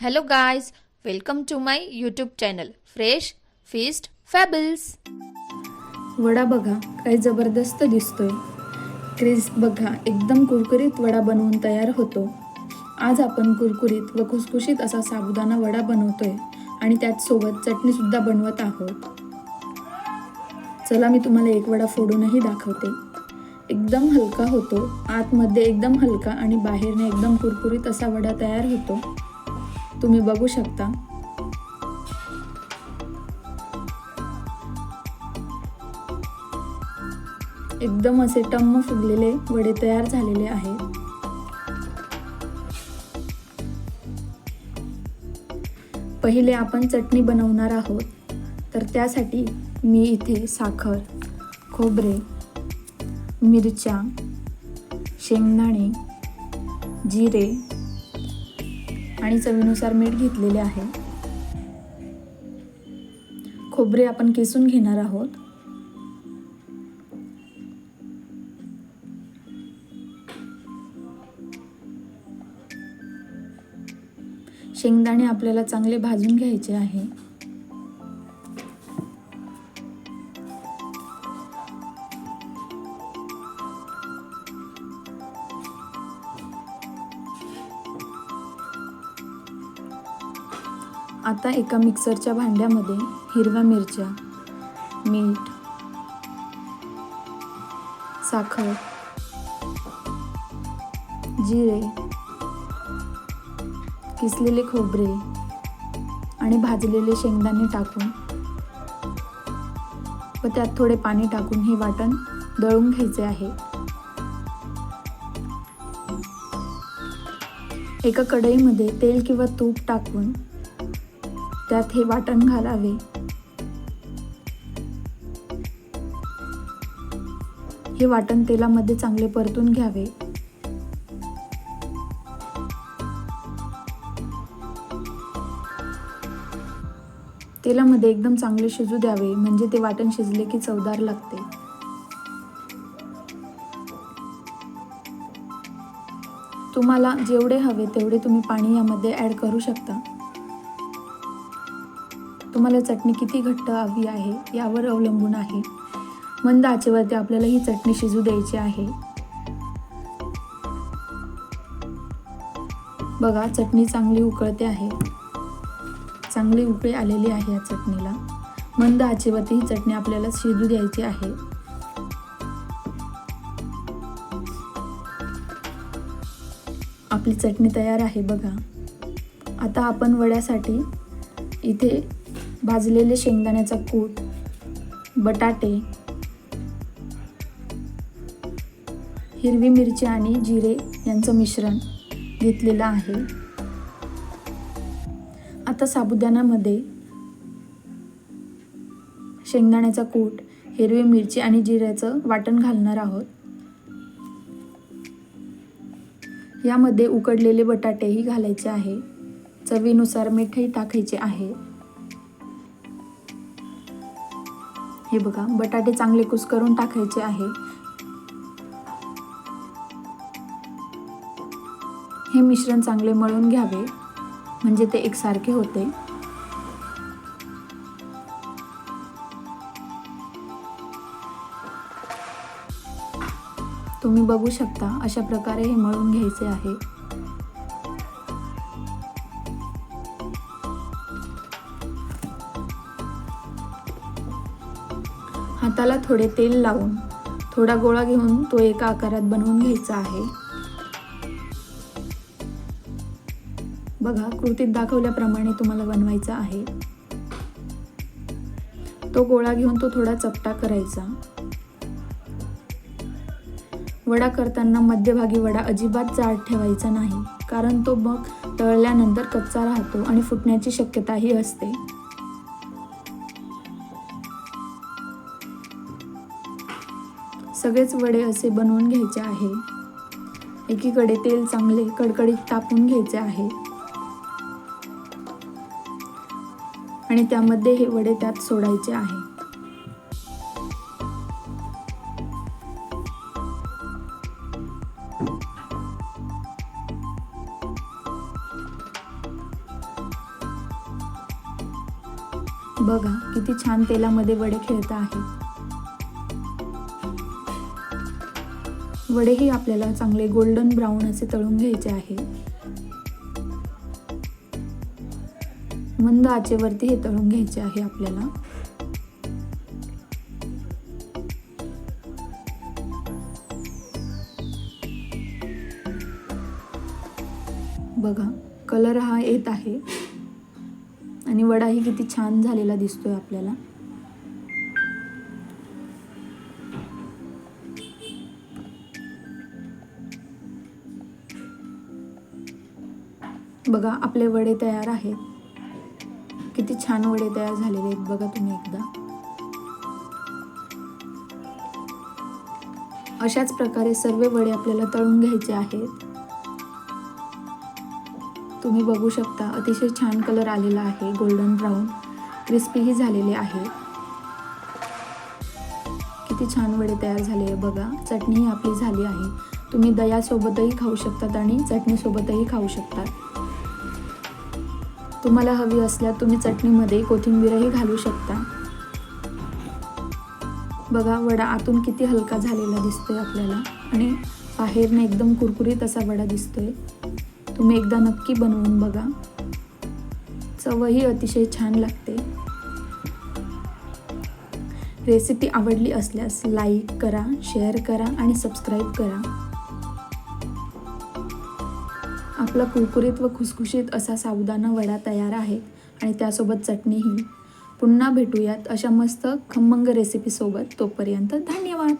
Hello guys welcome to my YouTube channel fresh feast fables vada बघा काय जबरदस्त दिसतोय. क्रिज बघा एकदम कुरकुरीत वडा बनवून तयार होतो. आज आपण कुरकुरीत व खुसखुशीत असा साबुदाणा वडा बनवतोय आणि त्यात सोबत बनवत आहोत. चला मी तुम्हाला एक वडा फोडूनही दाखवते. एकदम हलका होतो. आतमध्ये एकदम हलका आणि बाहेरने एकदम कुरकुरीत असा वडा तयार होतो. तुम्ही बघू शकता. एकदम असे टम्म फुगलेले वडे तयार झालेले आहेत. पहिले आपण चटणी बनवणार आहोत. तर त्यासाठी मी इथे साखर खोबरे मिरच्या शेंगदाणे जिरे आणि चवीनुसार मीठ घेतलेले आहे. खोबरे आपण किसून घेणार आहोत. शेंगदाणे आपल्याला चांगले भाजून घ्यायचे आहे. आता एका मिक्सरच्या भांड्यामध्ये हिरव्या मिरच्या मीठ साखर जिरे किसलेले खोबरे आणि भाजलेले शेंगदाणे टाकून व त्यात थोडे पाणी टाकून हे वाटण दळून घ्यायचे आहे. एका कढईमध्ये तेल किंवा तूप टाकून त्यात हे वाटण घालावे. हे वाटण तेलामध्ये चांगले परतून घ्यावे. तेलामध्ये एकदम चांगले शिजू द्यावे म्हणजे ते वाटण शिजले की चवदार लागते. तुम्हाला जेवढे हवे तेवढे तुम्ही पाणी यामध्ये ॲड करू शकता. तुम्हाला चटणी किती घट्ट हवी आहे यावर अवलंबून आहे. मंद आचेवरती आपल्याला ही चटणी शिजू द्यायची आहे. बघा चटणी चांगली उकळते आहे. चांगली उकळी आलेली आहे या चटणीला. मंद आचेवरती ही चटणी आपल्याला शिजू द्यायची आहे. आपली चटणी तयार आहे बघा. आता आपण वड्यासाठी इथे भाजलेले शेंगदाण्याचा कूट बटाटे हिरवी मिरची आणि जिरे यांचं मिश्रण घेतलेलं आहे. आता साबुदाण्यामध्ये शेंगदाण्याचा कूट हिरवी मिरची आणि जिऱ्याचं वाटण घालणार आहोत. यामध्ये उकडलेले बटाटेही घालायचे आहे. चवीनुसार मीठही टाकायचे आहे. हे बघा बटाटे चांगले कुस्करून टाकायचे आहे. हे मिश्रण चांगले मळून घ्यावे म्हणजे ते एकसारखे होते. तुम्ही बघू शकता अशा प्रकारे हे मळून घ्यायचे आहे. हाताला थोडे तेल लावून थोडा गोळा घेऊन तो एका आकारात बनवून घ्यायचा आहे. बघा कृतीत दाखवल्याप्रमाणे तुम्हाला बनवायचा आहे. तो गोळा घेऊन तो थोडा चपटा करायचा. वडा करताना मध्यभागी वडा अजिबात जाड ठेवायचा नाही कारण तो मग तळल्यानंतर कच्चा राहतो आणि फुटण्याची शक्यताही असते. सगळेच वडे असे बनवून घ्यायचे आहे. एकीकडे तेल चांगले कडकडीत तापून घ्यायचे आहे. आणि त्यामध्ये हे वडे त्यात सोडायचे आहे. बघा किती छान तेलामध्ये वडे खेळत आहेत. वडेही आपल्याला चांगले गोल्डन ब्राऊन असे तळून घ्यायचे आहे. मंद आचेवरती हे तळून घ्यायचे आहे आपल्याला. बघा कलर हा येत आहे. आणि वडाही किती छान झालेला दिसतोय आपल्याला. बघा आपले वडे तयार आहेत. किती छान वडे तयार झालेले आहेत बघा तुम्ही एकदा. अशाच प्रकारे सर्व वडे आपल्याला तळून घ्यायचे आहेत. तुम्ही बघू शकता अतिशय छान कलर आलेला आहे गोल्डन ब्राऊन क्रिस्पीही झालेले आहे. किती छान वडे तयार झाले बघा चटणीही आपली झाली आहे. तुम्ही दयासोबतही खाऊ शकतात आणि चटणीसोबतही खाऊ शकतात. तुम्हाला हवी असल्यास तुम्ही चटणीमध्ये कोथिंबीरही घालू शकता. बघा वडा आतून किती हलका झालेला दिसतोय आपल्याला. आणि बाहेरने एकदम कुरकुरीत असा वडा दिसतोय. तुम्ही एकदा नक्की बनवून बघा. चवही अतिशय छान लागते. रेसिपी आवडली असल्यास लाईक करा शेअर करा आणि सबस्क्राईब करा. आपला कुरकुरीत व खुसखुशीत असा साबुदाणा वडा तयार आहे आणि त्यासोबत चटणीही. पुन्हा भेटूयात अशा मस्त खमंग रेसिपीसोबत तोपर्यंत धन्यवाद.